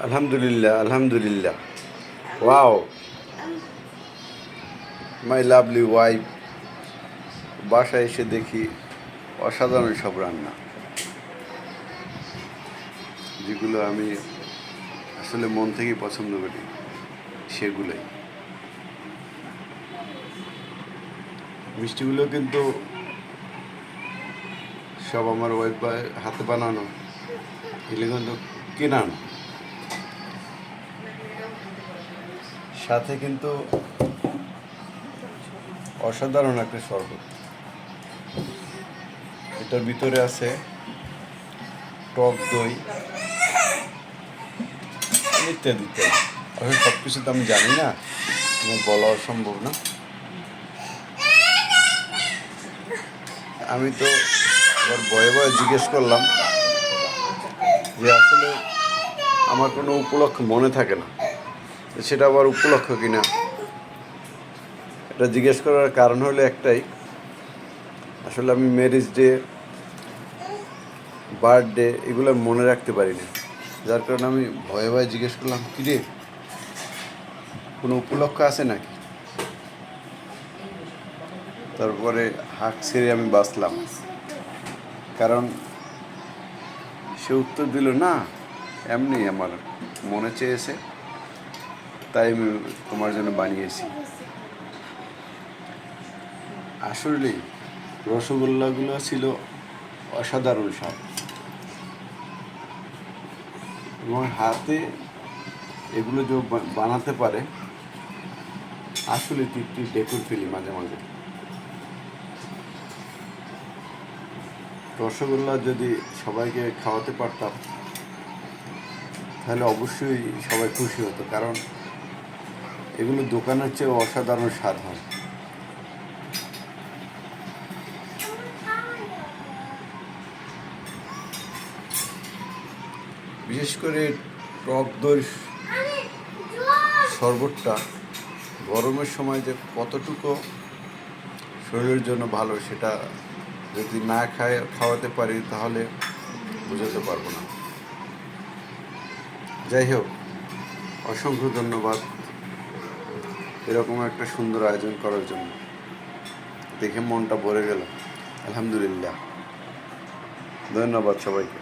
আলহামদুলিল্লাহ আলহামদুলিল্লাহ। Wow my lovely wife বাসায় এসে দেখি অসাধারণ সব রান্না। যেগুলো আমি আসলে মন থেকেই পছন্দ করি, সেগুলোই। মিষ্টিগুলো কিন্তু সব আমার ওয়াইফ হাতে বানানো, এগুলো কিন্তু কেনা না। সাথে কিন্তু অসাধারণ একটা শরবত এটার ভিতরে আছে টক দই, ইত্যাদি ইত্যাদি। আসলে সব কিছু তো আমি জানি না বলা অসম্ভব না। আমি তো আবার ভয়ে ভয়ে জিজ্ঞেস করলাম যে আসলে আমার কোনো উপলক্ষ মনে থাকে না। সেটা আবার উপলক্ষ কিনা? এটা জিজ্ঞেস করার কারণ হলো একটাই। আসলে আমি ম্যারেজ ডে, বার্থডে এগুলো মনে রাখতে পারি না। যার কারণে আমি ভয়ে ভয়ে জিজ্ঞেস করলাম কী রে কোনো উপলক্ষ আছে নাকি? তারপরে হাঁক ছেড়ে আমি বাঁচলাম। কারণ সে উত্তর দিল, না, এমনি আমার মনে চেয়েছে। তাই আমি তোমার জন্য বানিয়েছি। আসলেই রসগোল্লাগুলো ছিল অসাধারণ স্বাদ। এবং হাতে এগুলো যে বানাতে পারে, আসলে তৃপ্তি ডেকুর ফেলি মাঝে মাঝে। রসগোল্লা যদি সবাইকে খাওয়াতে পারতাম, তাহলে অবশ্যই সবাই খুশি হতো। কারণ এগুলো দোকানের চেয়ে অসাধারণ স্বাদ হয়। বিশেষ করে টক দই শরবতটা গরমের সময় যে কতটুকু শরীরের জন্য ভালো সেটা যদি না খায়, খাওয়াতে পারি তাহলে বোঝাতে পারব না। যাই হোক, অসংখ্য ধন্যবাদ। এরকম একটা সুন্দর আয়োজন করার জন্য। দেখে মনটা ভরে গেল। আলহামদুলিল্লাহ। ধন্যবাদ সবাইকে।